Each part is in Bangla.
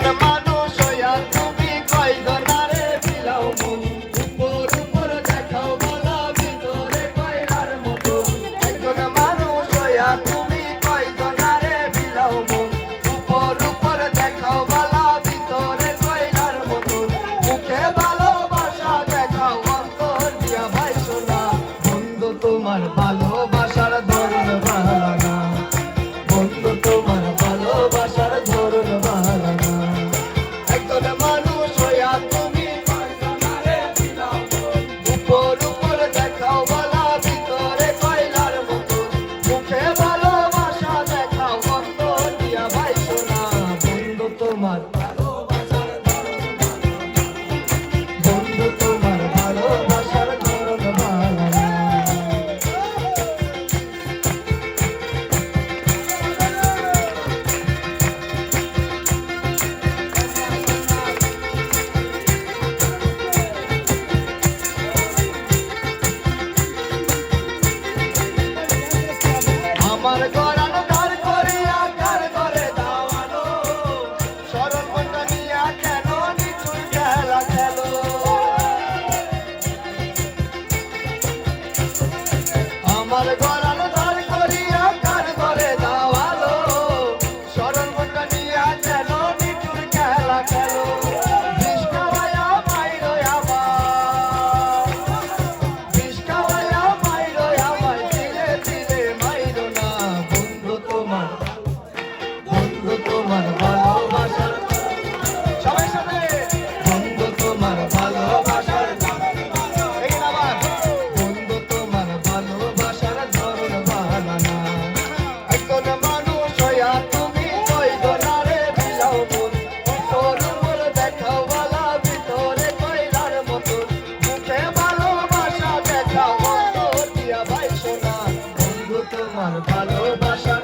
gonna Bobby, what a আমার ভালোবাসা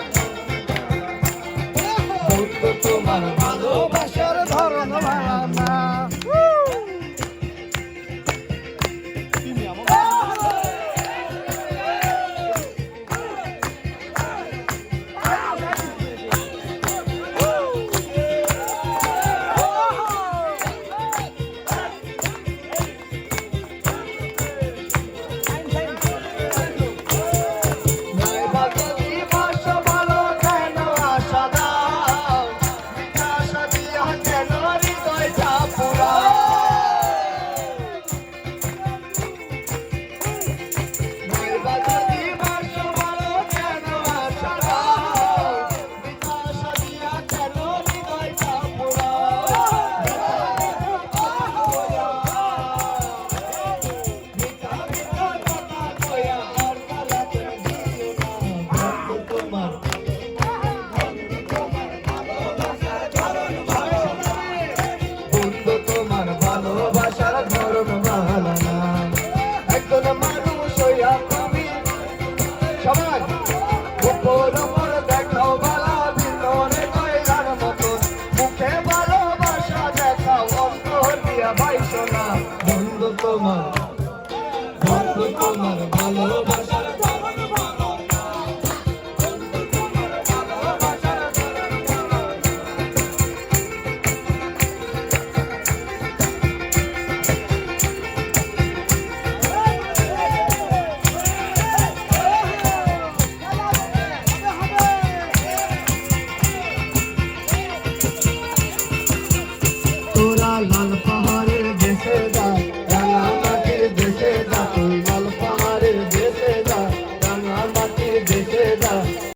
সবাই। উপর উপর দেখাও বালা বিন্দনে ভালোবাসা দেখাও অন্তর দিয়া ভাই সোনা। বন্ধু তোমার বন্ধু তোমার ভালোবাসা